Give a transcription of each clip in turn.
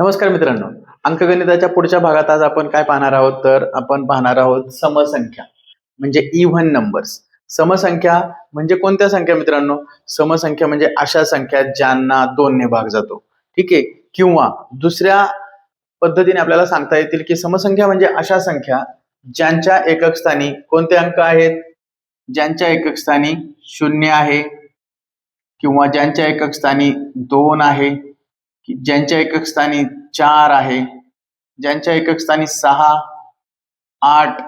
नमस्कार मित्रांनो अंकगणिताच्या पुढच्या भागात आज आपण काय पाहणार आहोत? तर आपण पाहणार आहोत समसंख्या म्हणजे इव्हन नंबर्स समसंख्या म्हणजे कोणत्या संख्या मित्रांनो? समसंख्या म्हणजे अशा संख्या ज्यांना दोनने भाग जातो. ठीक आहे? किंवा दुसऱ्या पद्धतीने आपल्याला सांगता येतील की समसंख्या म्हणजे अशा संख्या ज्यांच्या एकक स्थानी कोणते अंक आहेत? ज्यांच्या एकक स्थानी शून्य आहे किंवा ज्यांच्या एकक स्थानी दोन आहे. की ज्यांच्या एकक स्थानी चार आहे ज्यांच्या एकक स्थानी सहा आठ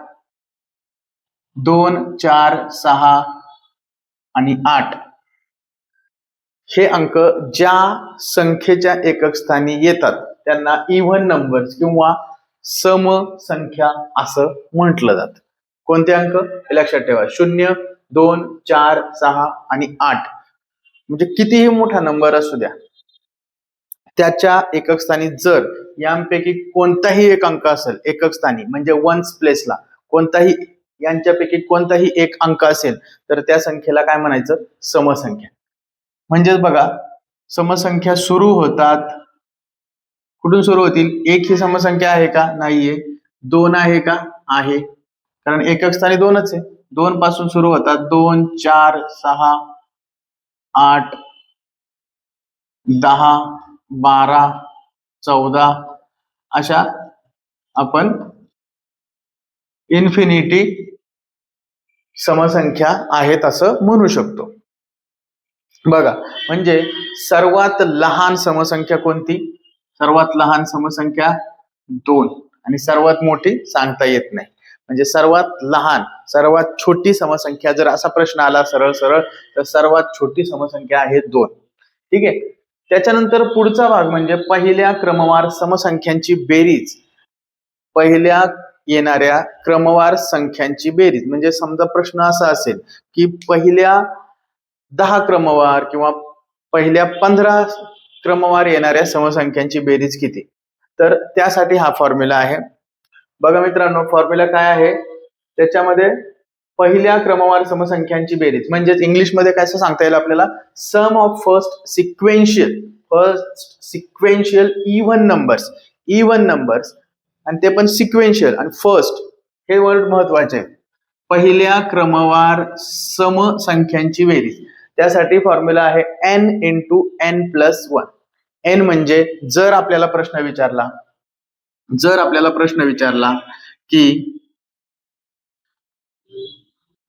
दोन चार सहा आणि आठ. हे अंक ज्या संख्येच्या एकक स्थानी येतात त्यांना इव्हन नंबर्स किंवा सम संख्या असं म्हटलं जात. कोणते अंक? हे लक्षात ठेवा. शून्य दोन चार सहा आणि आठ. म्हणजे कितीही मोठा नंबर असू द्या त्याच्या एकक स्थानी जर यांपैकी कोणताही एक अंक असेल एकक स्थानी म्हणजे वन्स प्लेसला कोणताही यांच्यापैकी कोणताही एक अंक असेल तर त्या संख्येला काय म्हणायचं? समसंख्या. म्हणजेच बघा समसंख्या सुरू होतात. कुठून सुरू होतील? एक ही समसंख्या आहे का? नाहीये. दोन आहे का? आहे. कारण एकक स्थानी दोनच आहे. दोन पासून सुरू होतात. दोन चार सहा आठ दहा बारा चौदा अशा आपण इन्फिनिटी समसंख्या आहेत असं म्हणू शकतो. बघा म्हणजे सर्वात लहान समसंख्या कोणती? सर्वात लहान समसंख्या दोन. आणि सर्वात मोठी सांगता येत नाही. म्हणजे सर्वात लहान सर्वात छोटी समसंख्या जर असा प्रश्न आला सरळ सरळ तर सर्वात छोटी समसंख्या आहे दोन. ठीक आहे? त्याच्यानंतर पुढचा भाग म्हणजे पहिल्या क्रमवार समसंख्यांची बेरीज. पहिल्या येणाऱ्या क्रमवार संख्यांची बेरीज. म्हणजे समजा प्रश्न असा असेल की पहिल्या दहा क्रमवार किंवा पहिल्या पंधरा क्रमवार येणाऱ्या समसंख्यांची बेरीज किती? तर त्यासाठी हा फॉर्म्युला आहे. बघा मित्रांनो फॉर्म्युला काय आहे? त्याच्यामध्ये पहिल्या क्रमवार समसंख्यांची बेरीज. म्हणजेच इंग्लिशमध्ये काय सांगता येईल आपल्याला? Sum of first sequential first sequential even numbers even numbers आणि ते पण सिक्वेन्शियल आणि फर्स्ट हे वर्ड महत्त्वाचे आहे. पहिल्या क्रमवार समसंख्यांची बेरीज. त्यासाठी फॉर्म्युला आहे N into N plus one N म्हणजे जर आपल्याला प्रश्न विचारला जर आपल्याला प्रश्न विचारला की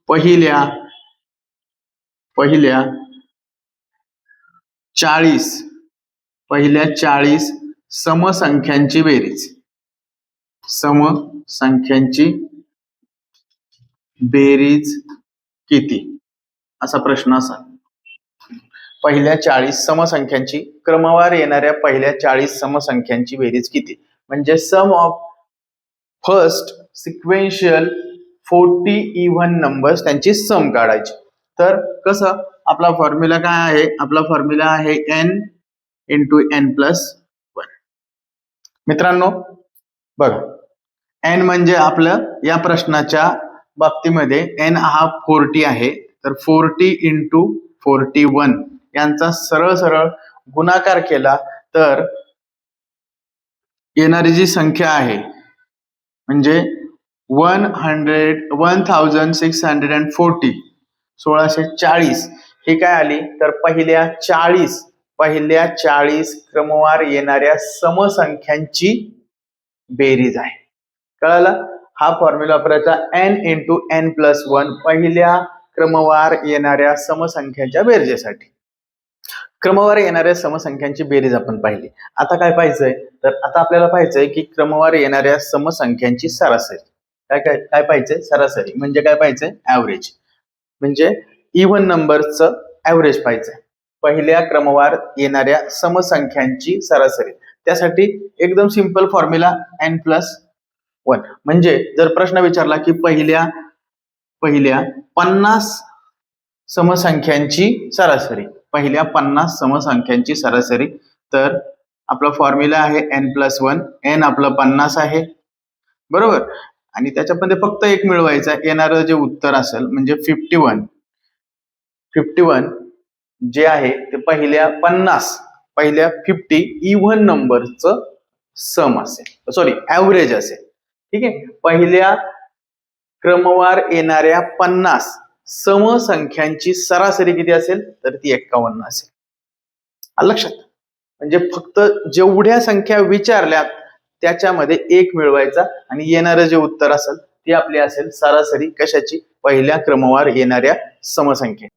पहिल्या पहिल्या चाळीस पहिल्या चाळीस समसंख्यांची बेरीज. समसंख्यांची बेरीज किती? असा प्रश्न असा. पहिल्या चाळीस समसंख्यांची क्रमवार येणाऱ्या पहिल्या चाळीस समसंख्यांची बेरीज किती? म्हणजे sum of first sequential forty even numbers त्यांची सम काढायची. तर कसं? आपला फॉर्म्युला काय आहे? आपला फॉर्म्युला आहे N into N plus one मित्रांनो बघा. एन म्हणजे आपलं या प्रश्नाच्या बाबतीमध्ये एन हा फोर्टी आहे. तर फोर्टी इंटू फोर्टी वन यांचा सरळ सरळ गुणाकार केला तर येणारी जी संख्या आहे म्हणजे one hundred one thousand six hundred and forty सोळाशे चाळीस. ही काय आली? तर पहिल्या चाळीस पहिल्या चाळीस क्रमवार येणाऱ्या समसंख्यांची बेरीज आहे. कळालं? हा फॉर्म्युला वापरायचा N into N plus one पहिल्या क्रमवार येणाऱ्या समसंख्यांच्या बेरजेसाठी. क्रमवार येणाऱ्या समसंख्यांची बेरीज आपण पाहिली. आता काय पाहिजे तर आता आपल्याला पाहिजे की क्रमवार येणाऱ्या समसंख्यांची सरासरी. काय काय काय पाहिजे सरासरी. म्हणजे काय पाहिजे ऍव्हरेज म्हणजे इव्हन नंबरचं ऍव्हरेज पाहिजे पहिल्या क्रमवार येणाऱ्या समसंख्यांची सरासरी. त्यासाठी एकदम simple formula N plus one म्हणजे जर प्रश्न विचारला की पहिल्या पहिल्या पन्नास समसंख्यांची सरासरी. पहिल्या पन्नास समसंख्यांची सरासरी. तर आपला फॉर्म्युला आहे एन प्लस वन एन आपलं पन्नास आहे. बरोबर? आणि त्याच्यामध्ये फक्त एक मिळवायचा येणारं जे उत्तर असेल म्हणजे फिफ्टी वन फिफ्टी वन जे आहे ते पहिल्या पन्नास पहिल्या फिफ्टी इव्हन नंबरचं सम असेल. सॉरी ॲव्हरेज असेल. ठीक आहे? पहिल्या क्रमवार येणाऱ्या पन्नास समसंख्यांची सरासरी किती असेल? तर ती एक्कावन्न असेल. लक्षात म्हणजे फक्त जेवढ्या संख्या विचारल्यात त्याच्यामध्ये एक मिळवायचा आणि येणारं जे उत्तर असेल ती आपली असेल सरासरी कशाची? पहिल्या क्रमवार येणाऱ्या समसंख्ये